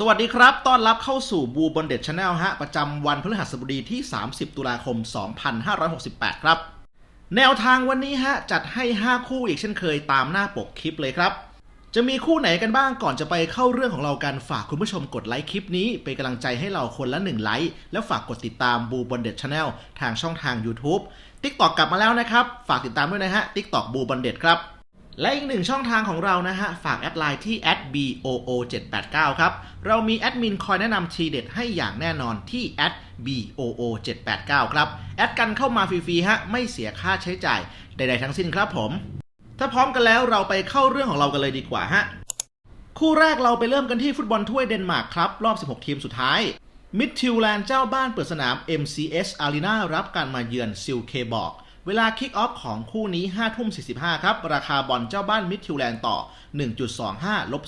สวัสดีครับ ต้อนรับเข้าสู่บูบอนเด็ดชาแนลฮะ ประจำวันพฤหัสบดีที่ 30 ตุลาคม 2568 ครับ แนวทางวันนี้ฮะ จัดให้ 5 คู่อีกเช่นเคยตามหน้าปกคลิปเลยครับ จะมีคู่ไหนกันบ้างก่อนจะไปเข้าเรื่องของเรากัน ฝากคุณผู้ชมกดไลค์คลิปนี้ เป็นกำลังใจให้เราคนละ 1 ไลค์ แล้วฝากกดติดตามบูบอนเด็ดชาแนลทางช่องทาง YouTube TikTok กลับมาแล้วนะครับ ฝากติดตามด้วยนะฮะ TikTok บูบอนเด็ดครับ และอีกหนึ่งช่องทางของเรานะฮะ ฝากแอดไลน์ที่ @boo789 ครับ เรามีแอดมินคอยแนะนำทีเด็ดให้อย่างแน่นอนที่ @boo789 ครับ แอดกันเข้ามาฟรีๆฮะ ไม่เสียค่าใช้จ่ายใดๆทั้งสิ้นครับผม ถ้าพร้อมกันแล้วเราไปเข้าเรื่องของเรากันเลยดีกว่าฮะ คู่แรกเราไปเริ่มกันที่ฟุตบอลถ้วยเดนมาร์กครับ รอบ 16 ทีมสุดท้ายมิดทิวแลนด์เจ้าบ้านเปิดสนาม MCS Arena รับการมาเยือนซิลเคบอก เวลาคิกออฟของคู่นี้5ทุ่ม45 ครับ ราคาบอลเจ้าบ้านมิดทิวแลนด์ต่อ 1.25ลบ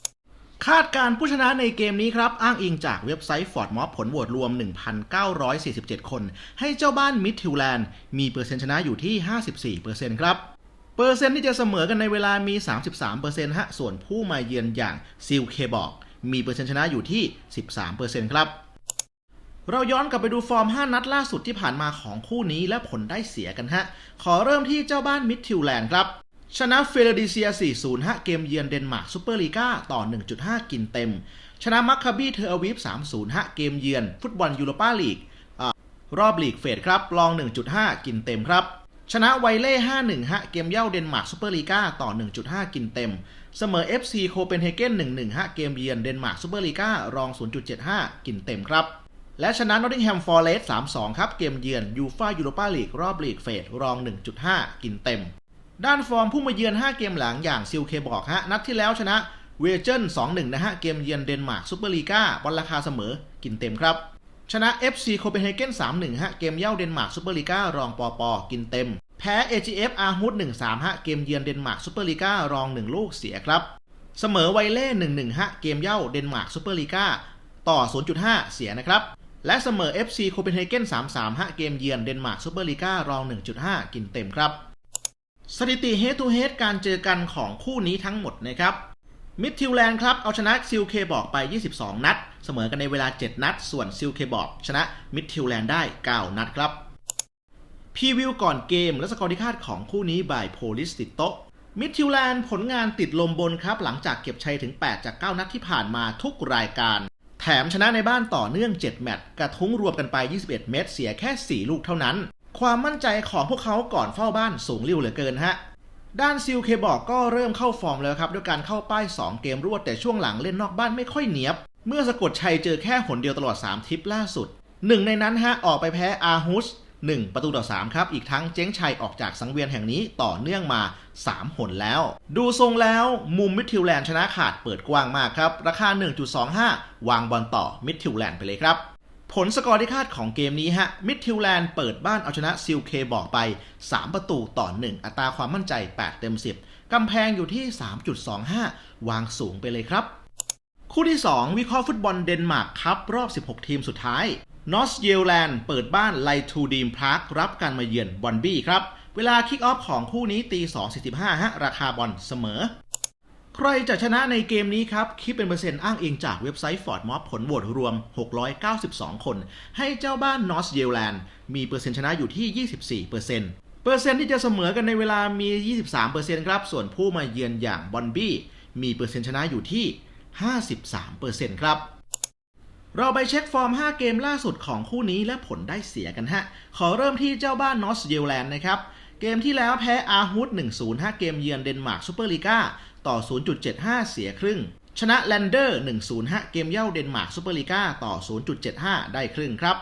10คาดการผู้ชนะในเกมนี้ครับ อ้างอิงจากเว็บไซต์ฟอร์ดมอผลโหวตรวม 1,947 คน ให้เจ้าบ้านมิดทิวแลนด์มีเปอร์เซ็นต์ชนะอยู่ที่ 54%ครับ เปอร์เซ็นต์ที่จะเสมอกันในเวลามี 33%ฮะ ส่วนผู้มาเยือนอย่างซิลเคบอก มีเปอร์เซ็นต์ชนะอยู่ที่ 13%ครับ เราย้อนกลับไปดูฟอร์ม 5 นัดล่าสุดที่ผ่านมาของคู่นี้และผลได้เสียกันฮะ ขอเริ่มที่เจ้าบ้านมิดทิวแลนด์ครับ ชนะเฟเดดิเซีย 4-0 ฮะ เกมเยือนเดนมาร์กซูเปอร์ลีกาต่อ 1.5 กินเต็ม ชนะมัคคาบีเทอร์อวีฟ 3-0 ฮะ เกมเยือนฟุตบอลยูโรปาลีกรอบลีกเฟดครับรอง 1.5 กินเต็มครับ ชนะไวเล่ 5-1 ฮะ เกมเย่าเดนมาร์กซูเปอร์ลีกาต่อ 1.5 กินเต็ม เสมอ FC โคเปนเฮเกน 1-1 ฮะ เกมเยือนเดนมาร์กซูเปอร์ลีการอง 0.75 กินเต็มครับ และชนะนอตติงแฮมฟอร์เรสต์3-2 ครับ เกมเยือนยูฟายูโรปาลีกรอบลีกเฟดรอง 1.5 กินเต็ม ด้านฟอร์มผู้มาเยือน 5 เกมหลังอย่างซิลเคบอกฮะ นัดที่แล้วชนะเวเจน2-1 นะฮะ เกมเยือนเดนมาร์กซูเปอร์ลีกาบอลราคาเสมอ กินเต็มครับ ชนะ FC โคเปนเฮเกน3-1 ฮะ เกมเย่าเดนมาร์กซูเปอร์ลีการองปอปอกินเต็ม แพ้ AGF อาร์ฮุด1-3 ฮะ เกมเยือนเดนมาร์กซูเปอร์ลีการอง 1 ลูกเสียครับ เสมอไวเล่1-1 ฮะ เกมเย่าเดนมาร์กซูเปอร์ลีกาต่อ 0.5 เสียนะครับ และเสมอ FC โคเปนเฮเกน3-3ฮะเกมเยือนเดนมาร์กซูเปอร์ลีการอง 1.5 กินเต็มครับ สถิติ head to head การเจอกันของคู่นี้ทั้งหมดนะครับมิดทิวแลนด์ครับเอาชนะซิลเคบอกไป 22 นัด เสมอกันในเวลา 7 นัด ส่วนซิลเคบอกชนะมิดทิวแลนด์ได้ 9 นัดครับพรีวิวก่อนเกมและสกอร์ที่คาดของคู่นี้บายโพลิสติดโตะมิดทิวแลนด์ผลงานติดลมบนครับ หลังจากเก็บชัยถึง 8 จาก 9 นัดที่ผ่านมาทุกรายการ แถมชนะในบ้านต่อเนื่อง 7 แมตช์กระทุ้งรวมกันไป 21 เม็ดเสียแค่ 4 ลูกเท่านั้น ความมั่นใจของพวกเขาก่อนเฝ้าบ้านสูงเริ้วเหลือเกินฮะด้านซิลเคบอกก็เริ่มเข้าฟอร์มแล้วครับ ด้วยการเข้าป้าย 2 เกมรวดแต่ช่วงหลังเล่นนอกบ้านไม่ค่อยเนียบ เมื่อสะกดชัยเจอแค่หนเดียวตลอด 3 ทริปล่าสุดหนึ่งในนั้นฮะออกไปแพ้อาฮุส 1 ประตูต่อ 3 ครับ อีกทั้งเจ๊งชัยออกจากสังเวียนแห่งนี้ต่อเนื่องมา 3 หนแล้ว ดูทรงแล้วมุมมิดทิวแลนด์ชนะขาดเปิดกว้างมากครับ ราคา 1.25 วางบอลต่อมิดทิวแลนด์ไปเลยครับผลสกอร์ที่คาดของเกมนี้ฮะ มิดทิวแลนด์เปิดบ้านเอาชนะซิลเคบอกไป 3 ประตูต่อ 1 อัตราความมั่นใจ 8 เต็ม 10 กำแพงอยู่ที่ 3.25 วางสูงไปเลยครับ คู่ที่ 2 วิเคราะห์ฟุตบอลเดนมาร์กครับ รอบ 16 ทีมสุดท้าย นอสเยลแลนด์เปิดบ้านไลทูดีมพาร์ครับการมาเยือนบอนบี้ครับ เวลาคิกออฟของคู่นี้ตี 2.45 ฮะ ราคาบอลเสมอ ใครจะชนะในเกมนี้ครับ คิดเป็นเปอร์เซ็นต์อ้างอิงจากเว็บไซต์ฟอร์ดมอผลโหวตรวม 692 คน ให้เจ้าบ้านนอสเยลแลนด์มีเปอร์เซ็นต์ชนะอยู่ที่ 24%เปอร์เซ็นต์เปอร์เซ็นต์ที่จะเสมอกันในเวลามี 23%ครับ ส่วนผู้มาเยือนอย่างบอนบี้มีเปอร์เซ็นต์ชนะอยู่ที่ 53%ครับ เราไปเช็คฟอร์ม 5 เกมล่าสุดของคู่นี้และผลได้เสียกันฮะ ขอเริ่มที่เจ้าบ้านนอสเยลแลนด์นะครับ เกมที่แล้วแพ้อาร์ฮุด1-0 5 เกมเยือนเดนมาร์กซูเปอร์ลีกาต่อ 0.75 เสียครึ่ง ชนะแลนเดอร์1-0 5 เกมเย่าเดนมาร์กซูเปอร์ลีกาต่อ 0.75 ได้ครึ่งครับ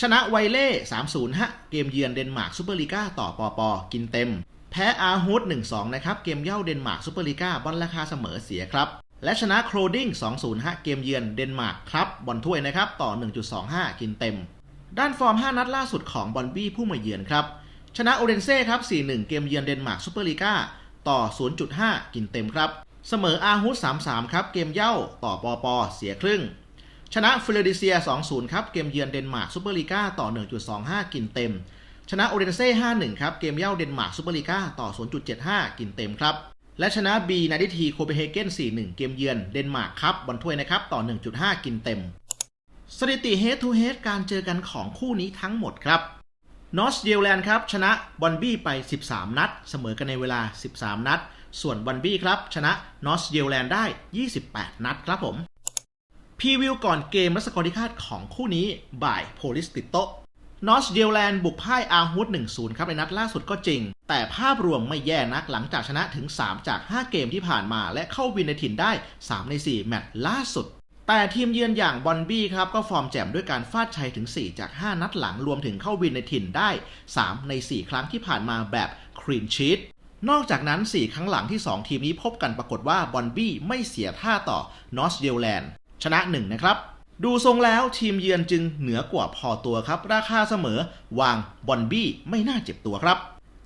ชนะไวเล่3-0ฮะเกมเยือนเดนมาร์กซูเปอร์ลีกาต่อปอปอกินเต็ม แพ้อาร์ฮุด1-2 นะครับ เกมเย่าเดนมาร์กซูเปอร์ลีกาบอลราคาเสมอเสียครับ และชนะโครดิ้ง2-0ฮะเกมเยือนเดนมาร์กครับบอลถ้วยนะครับต่อ 1.25 กินเต็ม ด้านฟอร์ม 5 นัดล่าสุดของบอลบี้ผู้มาเยือนครับ ชนะโอเรนเซ่ครับ 4-1 เกมเยือนเดนมาร์กซูเปอร์ลีกาต่อ 0.5 กินเต็มครับ เสมออาฮุส3-3 ครับ เกมเย่าต่อปอปอเสียครึ่ง ชนะฟิลาเดลเซีย 2-0 ครับ เกมเยือนเดนมาร์กซูเปอร์ลีกาต่อ 1.25 กินเต็ม ชนะโอเรนเซ่ 5-1 ครับ เกมเย่าเดนมาร์กซูเปอร์ลีกาต่อ 0.75 กินเต็มครับ และชนะ B นาดิทีโคเปนเฮเกน 4-1 เกมเยือนเดนมาร์กครับบอลถ้วยนะครับ ต่อ 1.5 กินเต็ม สถิติ Head to Head การเจอกันของคู่นี้ทั้งหมดครับนอสเยลแลนด์ครับ ชนะบอนบี้ไป 13 นัด เสมอกันในเวลา 13 นัด ส่วนบอนบี้ครับ ชนะนอสเยลแลนด์ได้ 28 นัดครับผมพรีวิวก่อนเกมและสกอร์ที่คาดของคู่นี้บ่ายโพลิสติโต นอสเยลแลนด์บุกพ่ายอาร์ฮุด1-0 ครับในนัดล่าสุดก็จริง แต่ภาพรวมไม่แย่นักหลังจากชนะถึง 3 จาก 5 เกมที่ผ่านมา และเข้าวินในถิ่นได้ 3 ใน 4 แมตช์ล่าสุด แต่ทีมเยือนอย่างบอนบี้ครับก็ฟอร์มแจ่มด้วยการฟาดชัยถึง 4 จาก 5 นัดหลังรวมถึงเข้าวินในถิ่นได้ 3 ใน 4 ครั้งที่ผ่านมาแบบครีนชีตนอกจากนั้น 4 ครั้งหลังที่ 2 ทีมนี้พบกันปรากฏว่าบอนบี้ไม่เสียท่าต่อนอสเยลแลนด์ชนะ1นะครับ ดูทรงแล้วทีมเยือนจึงเหนือกว่าพอตัวครับ ราคาเสมอ วางบอนบี้ไม่น่าเจ็บตัวครับ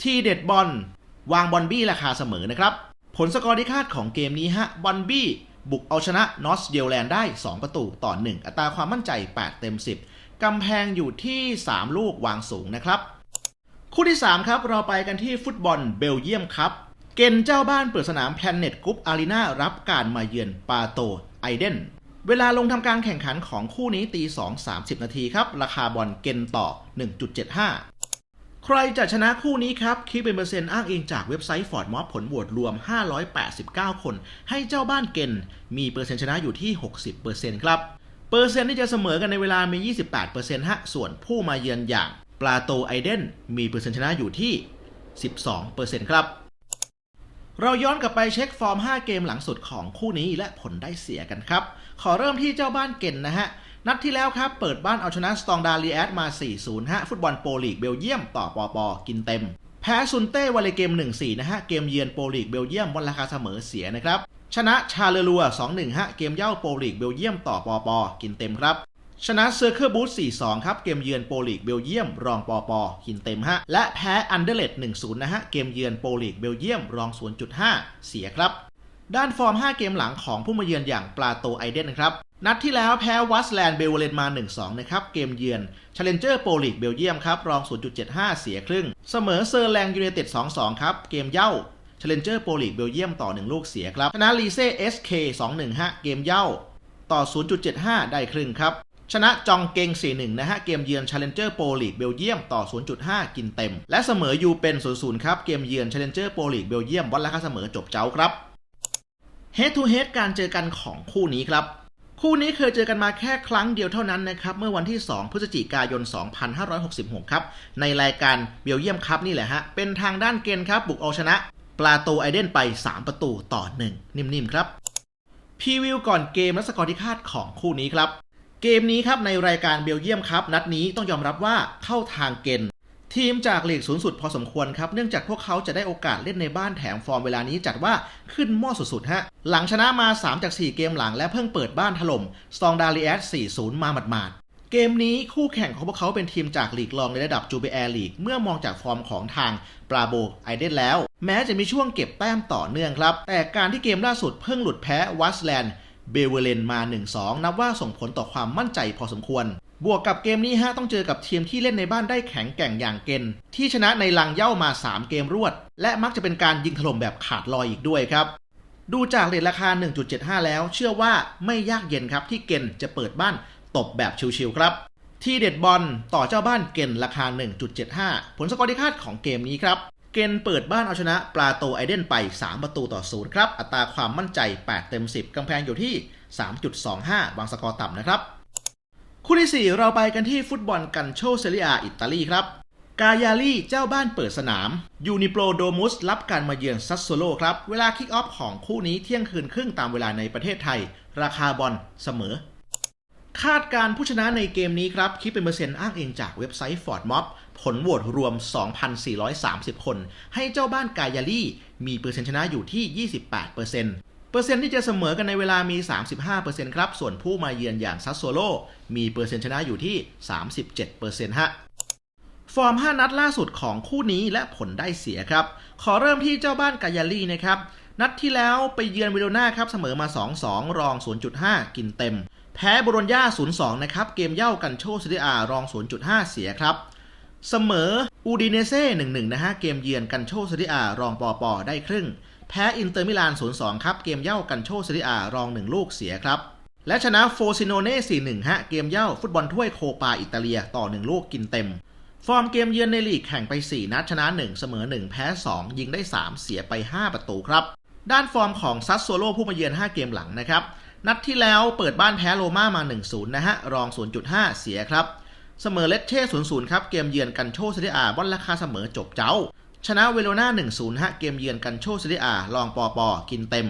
ที่เด็ดบอลวางบอนบี้ราคาเสมอนะครับ ผลสกอร์ที่คาดของเกมนี้ฮะบอนบี้บุกเอาชนะนอสเยลแลนด์ได้ 2 ประตูต่อ 1 อัตราความมั่นใจ 8 เต็ม 10 กำแพงอยู่ที่ 3 ลูกวางสูงนะครับ คู่ที่ 3 ครับ เราไปกันที่ฟุตบอลเบลเยียมครับ เกนเจ้าบ้านเปิดสนามแพลนเน็ตกรุ๊ปอารีนารับการมาเยือนปาโตไอเดน เวลาลงทำการแข่งขันของคู่นี้ตี 2 30 นาทีครับ ราคาบอลเกนต่อ 1.75 ใครจะชนะคู่นี้ครับ คิดเป็นเปอร์เซ็นต์อ้างอิงจากเว็บไซต์ฟอร์ดมอผลโหวตรวม 589 คน ให้เจ้าบ้านเกนมีเปอร์เซ็นต์ชนะอยู่ที่ 60%ครับ เปอร์เซ็นต์ที่จะเสมอกันในเวลามี 28%ฮะ ส่วนผู้มาเยือนอย่างปลาโตไอเดนมีเปอร์เซ็นต์ชนะอยู่ที่ 12%ครับเราย้อนกลับไปเช็คฟอร์ม 5 เกมหลังสุดของคู่นี้และผลได้เสียกันครับ ขอเริ่มที่เจ้าบ้านเก่นนะฮะ นัดที่แล้วครับ เปิดบ้านเอาชนะสตองดาลีแอดมา 4-0 ฮะ ฟุตบอลโปรลีกเบลเยียมต่อปอปอกินเต็ม แพ้ซุนเต้วาเลเกม 1-4 นะฮะ เกมเยือนโปรลีกเบลเยียมวันราคาเสมอเสียนะครับ ชนะชาเลลัว 2-1 ฮะ เกมเย่าโปรลีกเบลเยียมต่อปอปอกินเต็มครับชนะเซอร์เคิลบูธ4-2 ครับ เกมเยือนโปรลีกเบลเยียม รองปอปอกินเต็มฮะ และแพ้อันเดอร์เลด1-0 นะฮะ เกมเยือนโปรลีกเบลเยียม รอง 0.5 เสียครับ ด้านฟอร์ม 5 เกมหลังของผู้มาเยือนอย่างปลาโตไอเดนนะครับนัดที่แล้วแพ้วัสแลนด์เบลเวเลนมา 1-2 นะครับ เกมเยือน Challenger Pro League เบลเยียมครับ รอง 0.75 เสียครึ่ง เสมอเซอร์แลงยูเนเต็ด 2-2 ครับ เกมเย่า Challenger Pro League เบลเยียมต่อ 1 ลูกเสียครับ ชนะลีเซ่ SK 2-1ฮะเกมเย่าต่อ 0.75 ได้ครึ่งครับ ชนะจองเกง 4-1 นะฮะ เกมเยือน Challenger Pro League เบลเยียมต่อ 0.5 กินเต็ม และเสมอยูเป็น 0-0 ครับ เกมเยือน Challenger Pro League เบลเยียมวัดราคาเสมอจบเจ้าครับ Head to Head การเจอกันของคู่นี้ครับ คู่นี้เคยเจอกันมาแค่ครั้งเดียวเท่านั้นนะครับ เมื่อวันที่ 2 พฤศจิกายน 2566 ครับ ในรายการเบลเยียมคัพนี่แหละฮะ เป็นทางด้านเกนครับ บุกเอาชนะปลาโตไอเดนไป 3 ประตูต่อ 1 นิ่มๆครับพรีวิวก่อนเกมและสกอร์ที่คาดของคู่นี้ครับ เกมนี้ครับในรายการเบลเยียมครับ นัดนี้ต้องยอมรับว่าเข้าทางเกน ทีมจากลีกสูงสุดพอสมควรครับ เนื่องจากพวกเขาจะได้โอกาสเล่นในบ้านแถมฟอร์มเวลานี้จัดว่าขึ้นหม้อสุดๆฮะ หลังชนะมา 3 จาก 4 เกมหลังและเพิ่งเปิดบ้านถล่มสตองดาลีแอส4-0 มาหมาดๆ เกมนี้คู่แข่งของพวกเขาเป็นทีมจากลีกรองในระดับจูเบแอร์ลีก เมื่อมองจากฟอร์มของทางปราโบไอเดนแล้ว แม้จะมีช่วงเก็บแต้มต่อเนื่องครับ แต่การที่เกมล่าสุดเพิ่งหลุดแพ้วัสแลนด์เบเวเลนมา 1-2 นับว่าส่งผลต่อความมั่นใจพอสมควร บวกกับเกมนี้ฮะต้องเจอกับทีมที่เล่นในบ้านได้แข็งแกร่งอย่างเกนที่ชนะในลังเย่ามา 3 เกมรวด และมักจะเป็นการยิงถล่มแบบขาดลอยอีกด้วยครับ ดูจากเรทราคา 1.75 แล้ว เชื่อว่าไม่ยากเย็นครับที่เกนจะเปิดบ้านตบแบบชิวๆครับที่เด็ดบอลต่อเจ้าบ้านเกนราคา 1.75 ผลสกอร์ที่คาดของเกมนี้ครับ เกนเปิดบ้านเอาชนะปลาโตไอเดนไป 3 ประตูต่อศูนย์ครับ อัตราความมั่นใจ 8 เต็ม 10 กำแพงอยู่ที่ 3.25 วางสกอร์ต่ำนะครับ คู่ที่ 4 เราไปกันที่ฟุตบอลกันโชเซเรียอิตาลีครับ กายาลีเจ้าบ้านเปิดสนาม ยูนิโปรโดมุสรับการมาเยือนซัสโซโลครับ เวลาคิกออฟของคู่นี้เที่ยงคืนครึ่งตามเวลาในประเทศไทย ราคาบอลเสมอ คาดการผู้ชนะในเกมนี้ครับ คิดเป็นเปอร์เซ็นต์อ้างอิงจากเว็บไซต์ Ford Mob ผลโหวตรวม 2,430 คน ให้เจ้าบ้านกายาลีมีเปอร์เซ็นต์ชนะอยู่ที่ 28%เปอร์ เปอร์เซ็นต์ที่จะเสมอกันในเวลามี 35%ครับ ส่วนผู้มาเยือนอย่างซัสโซโล มีเปอร์เซ็นต์ชนะอยู่ที่ 37%ฮะ ฟอร์ม 5 นัดล่าสุดของคู่นี้และผลได้เสียครับ ขอเริ่มที่เจ้าบ้านกายาลีนะครับ นัดที่แล้วไปเยือนวิโรนาครับ เสมอมา 2-2 รอง 0.5 กินเต็ม แพ้บรอนญา0-2 นะครับ เกมเย่ากันโชซิเดียรอง 0.5 เสียครับ เสมออูดิเนเซ่1-1 นะฮะ เกมเยือนกันโชซิเดียรองปอปอได้ครึ่ง แพ้อินเตอร์มิลาน 0-2 ครับ เกมเย่ากันโชเซเรียรอง 1 ลูกเสียครับ และชนะโฟซิโนเน่4-1 ฮะ เกมเย่าฟุตบอลถ้วยโคปาอิตาเลียต่อ 1 ลูกกินเต็ม ฟอร์มเกมเยือนในลีกแข่งไป 4 นัดชนะ 1 เสมอ 1 แพ้ 2 ยิงได้ 3 เสียไป 5 ประตูครับ ด้านฟอร์มของซัสโซโลผู้มาเยือน 5 เกมหลังนะครับนัดที่แล้วเปิดบ้านแพ้โรม่ามา 1-0 นะฮะ รอง 0.5 เสียครับ เสมอเลสเช่ 0-0 ครับ เกมเยือนกันโชเซเรียบอลราคาเสมอจบเจ้า ชนะเวโรนา1-0ฮะเกมเยือนกันโชเซเรียลองปอปอกินเต็ม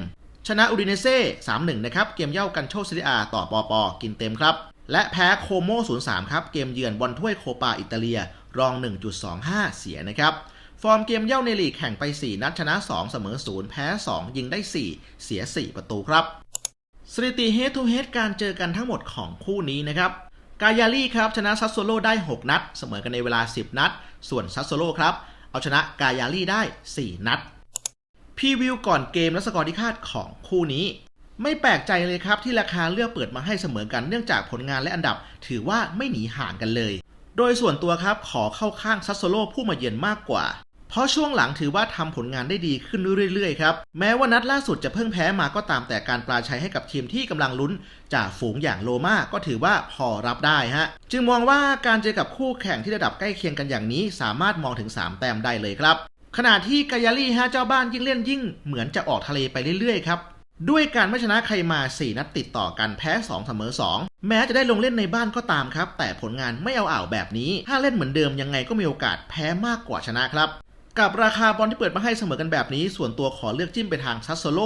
ชนะอูดิเนเซ่3-1นะครับเกมเย่ากันโชเซเรียต่อปอปอกินเต็มครับ และแพ้โคโม0-3ครับเกมเยือนบอลถ้วยโคปาอิตาเลียรอง 1.25 เสียนะครับฟอร์มเกมเย่าในลีกแข่งไป 4 นัดชนะ 2 เสมอ 0 แพ้ 2 ยิงได้ 4 เสีย 4 ประตูครับ สถิติ head to head การเจอกันทั้งหมดของคู่นี้นะครับ กายาลี่ครับ ชนะซัสโซโลได้ 6 นัด เสมอกันในเวลา 10 นัด ส่วนซัสโซโลครับ เอาชนะกายาลี่ได้ 4 นัดพรีวิวก่อนเกมและสกอร์ที่คาดของคู่นี้ ไม่แปลกใจเลยครับที่ราคาเลือกเปิดมาให้เสมอกันเนื่องจากผลงานและอันดับ ถือว่าไม่หนีห่างกันเลย โดยส่วนตัวครับขอเข้าข้างซัสโซโลผู้มาเยือนมากกว่า เพราะช่วงหลังถือว่าทำผลงานได้ดีขึ้นเรื่อยๆครับ แม้ว่านัดล่าสุดจะเพิ่งแพ้มาก็ตามแต่การปราชัยให้กับทีมที่กำลังลุ้นจากฝูงอย่างโลมาก็ถือว่าพอรับได้ฮะ จึงมองว่าการเจอกับคู่แข่งที่ระดับใกล้เคียงกันอย่างนี้ สามารถมองถึง 3 แต้มได้เลยครับ ขณะที่กายาลี่ฮะเจ้าบ้านยิ่งเล่นยิ่งเหมือนจะออกทะเลไปเรื่อยๆครับด้วยการไม่ชนะใครมา 4 นัดติดต่อกันแพ้ 2 เสมอ 2 แม้จะได้ลงเล่นในบ้านก็ตามครับ แต่ผลงานไม่เอาอ่าวแบบนี้ ถ้าเล่นเหมือนเดิมยังไงก็มีโอกาสแพ้มากกว่าชนะครับ กับราคาบอลที่เปิดมาให้เสมอกันแบบนี้ ส่วนตัวขอเลือกจิ้มไปทางซัสโซโล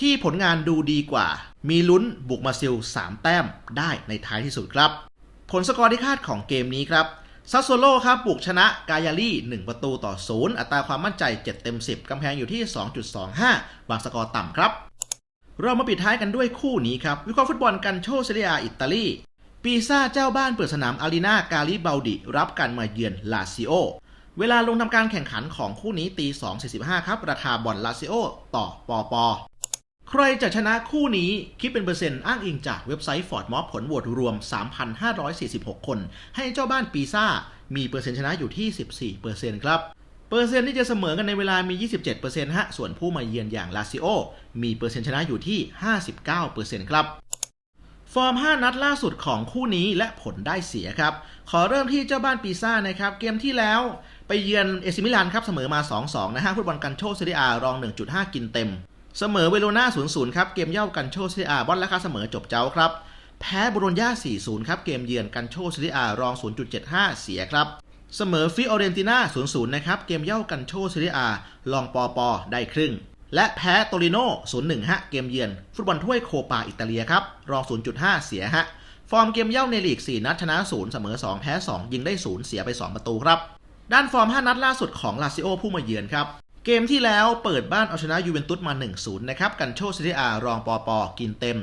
ที่ผลงานดูดีกว่า มีลุ้นบุกมาซิล 3 แต้มได้ในท้ายที่สุดครับ ผลสกอร์ที่คาดของเกมนี้ครับซัสโซโลครับบุกชนะกายาลี่ 1 ประตูต่อ 0 อัตราความมั่นใจ 7 เต็ม 10 กำแพงอยู่ที่ 2.25 วางสกอร์ต่ำครับ เรามาปิดท้ายกันด้วยคู่นี้ครับ วิเคราะห์ฟุตบอลกันโชเซเรียอิตาลี ปีซ่าเจ้าบ้านเปิดสนามอารีนากาลิเบาดิ รับการมาเยือนลาซิโอ เวลาลงทำการแข่งขันของคู่นี้ตี 2.45 ครับ ราคาบอลลาซิโอต่อปอปอใครจะชนะคู่นี้คิดเป็นเปอร์เซ็นต์อ้างอิงจากเว็บไซต์ฟอร์ดมอผลโหวตรวม 3,546 คน ให้เจ้าบ้านปีซ่า มีเปอร์เซ็นต์ชนะอยู่ที่ 14%ครับ เปอร์เซ็นต์ที่จะเสมอกันในเวลามี 27%ฮะ ส่วนผู้มาเยือนอย่างลาซิโอ มีเปอร์เซ็นต์ชนะอยู่ที่ 59%ครับ ฟอร์ม 5 นัดล่าสุดของคู่นี้และผลได้เสียครับ ขอเริ่มที่เจ้าบ้านปีซ่านะครับ เกมที่แล้วไปเยือนเอซิมิลานครับ เสมอมา 2-2 นะฮะฟุตบอลกันโชเซเรียรอง 1.5 กินเต็ม เสมอเวโรนา0-0 ครับ เกมเย่ากันโชเซเรียบอลราคาเสมอจบเจ้าครับ แพ้บุรญญา4-0 ครับ เกมเยือนกันโชเซเรียรอง 0.75 เสียครับ เสมอฟิออเรนติน่า0-0 นะครับ เกมเย่ากันโชเซเรียลองปอปอได้ครึ่ง และแพ้โตริโน่0-1 ฮะ เกมเยือน ฟุตบอลถ้วยโคปาอิตาเลียครับ รอง 0.5 เสียฮะ ฟอร์มเกมเย่าในลีก 4 นัดชนะ 0 เสมอ 2 แพ้ 2 ยิงได้ 0 เสียไป 2 ประตูครับ ด้านฟอร์ม 5 นัดล่าสุดของลาซิโอผู้มาเยือนครับ เกมที่แล้วเปิดบ้านเอาชนะยูเวนตุสมา 1-0 นะครับ กันโชซิเรียรองปอปอกินเต็ม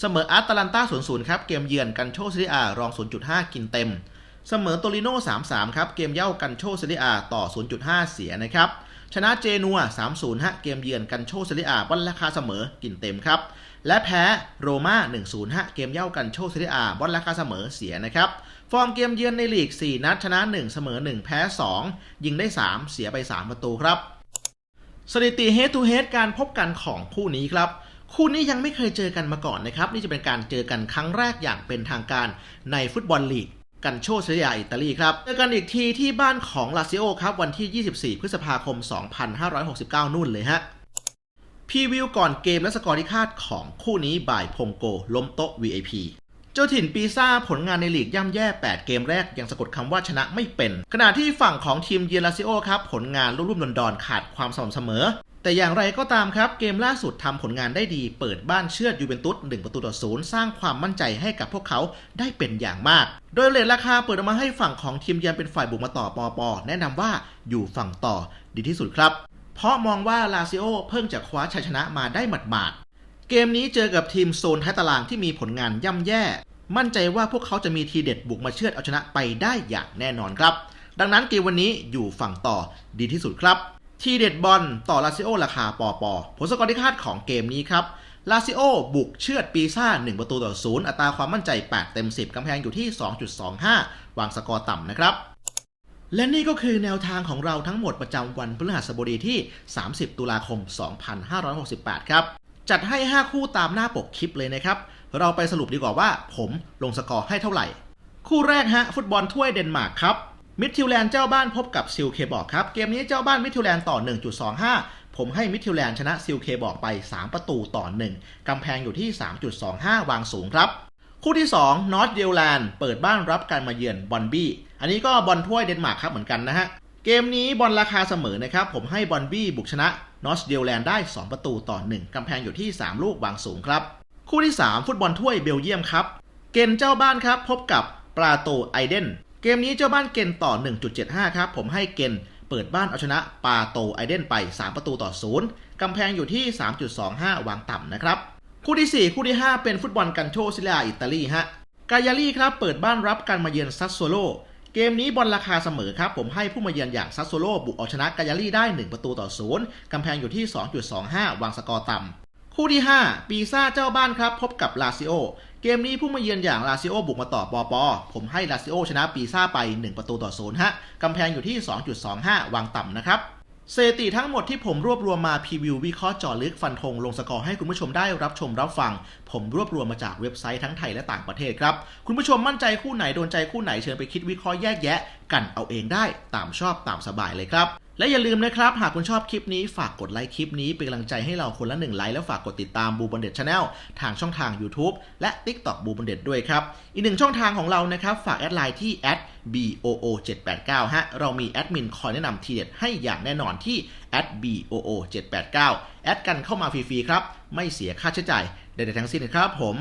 เสมออาร์ตาลันตา0-0 ครับ เกมเยือนกันโชซิเรียรอง 0.5 กินเต็ม เสมอโตริโน่3-3 ครับ เกมเย่ากันโชซิเรียต่อ 0.5 เสียนะครับ ชนะเจนัว 3-0 ฮะ เกมเยือนกันโชเซเรียบอลราคาเสมอกินเต็มครับ และแพ้โรม่า 1-0 ฮะ เกมเย่ากันโชเซเรียบอลราคาเสมอเสียนะครับ ฟอร์มเกมเยือนในลีก 4 นัด ชนะ 1 เสมอ 1 แพ้ 2 ยิงได้ 3 เสียไป 3 ประตูครับ สถิติ head to head การพบกันของคู่นี้ครับคู่นี้ยังไม่เคยเจอกันมาก่อนนะครับ นี่จะเป็นการเจอกันครั้งแรกอย่างเป็นทางการในฟุตบอลลีก กันโชเซเรียอิตาลีครับเจอกันอีกทีที่บ้านของลาซิโอครับวันที่ 24 พฤษภาคม 2569 นู่นเลยฮะพีวิวก่อนเกมและสกอร์ที่คาดของคู่นี้บ่ายพงโกล้มโต๊ะ VIP เจ้าถิ่นปีซ่าผลงานในลีกย่ำแย่ 8 เกมแรกยังสะกดคำว่าชนะไม่เป็น ขณะที่ฝั่งของทีมเยนลาซิโอครับ ผลงานรุ่มๆดอนๆขาดความสม่ำเสมอ แต่อย่างไรก็ตามครับเกมล่าสุดทำผลงานได้ดี เปิดบ้านเชือดยูเวนตุส1ประตูต่อศูนย์สร้างความมั่นใจให้กับพวกเขาได้เป็นอย่างมาก โดยเลทราคาเปิดออกมาให้ฝั่งของทีมเยือนเป็นฝ่ายบุกมาต่อปอปอแนะนำว่าอยู่ฝั่งต่อดีที่สุดครับ เพราะมองว่าลาซิโอเพิ่งจะคว้าชัยชนะมาได้หมาดๆเกมนี้เจอกับทีมโซนท้ายตารางที่มีผลงานย่ำแย่ มั่นใจว่าพวกเขาจะมีทีเด็ดบุกมาเชือดเอาชนะไปได้อย่างแน่นอนครับ ดังนั้นเกมวันนี้อยู่ฝั่งต่อดีที่สุดครับ ทีเด็ดบอลต่อลาซิโอราคาปอปอผลสกอร์ที่คาดของเกมนี้ครับลาซิโอบุกเชือดปีซ่า 1 ประตูต่อศูนย์อัตราความมั่นใจ 8 เต็ม 10 กำแพงอยู่ที่ 2.25 วางสกอร์ต่ำนะครับ และนี่ก็คือแนวทางของเราทั้งหมดประจำวันพฤหัสบดีที่ 30 ตุลาคม 2568 ครับ จัดให้ 5 คู่ตามหน้าปกคลิปเลยนะครับ เราไปสรุปดีกว่าว่าผมลงสกอร์ให้เท่าไหร่ คู่แรกฮะฟุตบอลถ้วยเดนมาร์กครับ มิดทิวแลนด์เจ้าบ้านพบกับซิลเคบอกครับ เกมนี้เจ้าบ้านมิดทิวแลนด์ต่อ 1.25 ผมให้มิดทิวแลนด์ชนะซิลเคบอกไป 3 ประตูต่อ 1 กำแพงอยู่ที่ 3.25 วางสูงครับ คู่ที่2นอตเดลแลนด์เปิดบ้านรับการมาเยือนบอนบี้ อันนี้ก็บอลถ้วยเดนมาร์กครับเหมือนกันนะฮะ เกมนี้บอลราคาเสมอนะครับ ผมให้บอนบี้บุกชนะนอตเดลแลนด์ได้ 2 ประตูต่อ 1 กำแพงอยู่ที่ 3 ลูกวางสูงครับ คู่ที่ 3 ฟุตบอลถ้วยเบลเยียมครับ เกนเจ้าบ้านครับพบกับปราโตไอเดน กมนี้เจ้าบ้านเกนต่อ 1.75 ครับ ผมให้เกนเปิดบ้านเอาชนะปาโตไอเดนไป 3 ประตูต่อ 0 กำแพงอยู่ที่ 3.25 วางต่ำนะครับ คู่ที่ 4 คู่ที่ 5 เป็นฟุตบอลกันโชซิลาอิตาลีฮะ กายาลีครับ เปิดบ้านรับการมาเยือนซัสโซโล เกมนี้บอลราคาเสมอครับ ผมให้ผู้มาเยือนอย่างซัสโซโลบุกเอาชนะกายาลีได้ 1 ประตูต่อ 0 กำแพงอยู่ที่ 2.25 วางสกอร์ต่ำคู่ที่ 5 ปีซ่าเจ้าบ้านครับ พบกับลาซิโอ เกมนี้ผู้มาเยือนอย่างลาซิโอบุกมาต่อปอปอ ผมให้ลาซิโอชนะปีซ่าไป 1 ประตูต่อ0ฮะ กำแพงอยู่ที่ 2.25 วางต่ำนะครับสถิติทั้งหมดที่ผมรวบรวมมาพรีวิววิเคราะห์เจาะลึกฟันธงลงสกอร์ให้คุณผู้ชมได้รับชมรับฟัง ผมรวบรวมมาจากเว็บไซต์ทั้งไทยและต่างประเทศครับ คุณผู้ชมมั่นใจคู่ไหนโดนใจคู่ไหนเชิญไปคิดวิเคราะห์แยกแยะ กันเอาเองได้ตามชอบตามสบายเลยครับ และอย่าลืมนะครับ หากคุณชอบคลิปนี้ฝากกดไลค์คลิปนี้เป็นกำลังใจให้เราคนละหนึ่งไลค์แล้วฝากกดติดตามบูบันเด็ดชาแนลทางช่องทาง YouTube และ TikTok บูบันเด็ดด้วยครับ อีกหนึ่งช่องทางของเรานะครับ ฝากแอดไลน์ที่ @boo 789ฮะเรามีแอดมินคอยแนะนำทีเด็ดให้อย่างแน่นอนที่ @boo 789แอดกันเข้ามาฟรีๆครับ ไม่เสียค่าใช้จ่ายใดๆทั้งสิ้นครับผม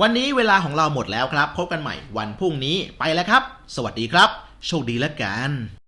วันนี้เวลาของเราหมดแล้วครับ พบกันใหม่วันพรุ่งนี้ไปแล้วครับ สวัสดีครับ โชคดีแล้วกัน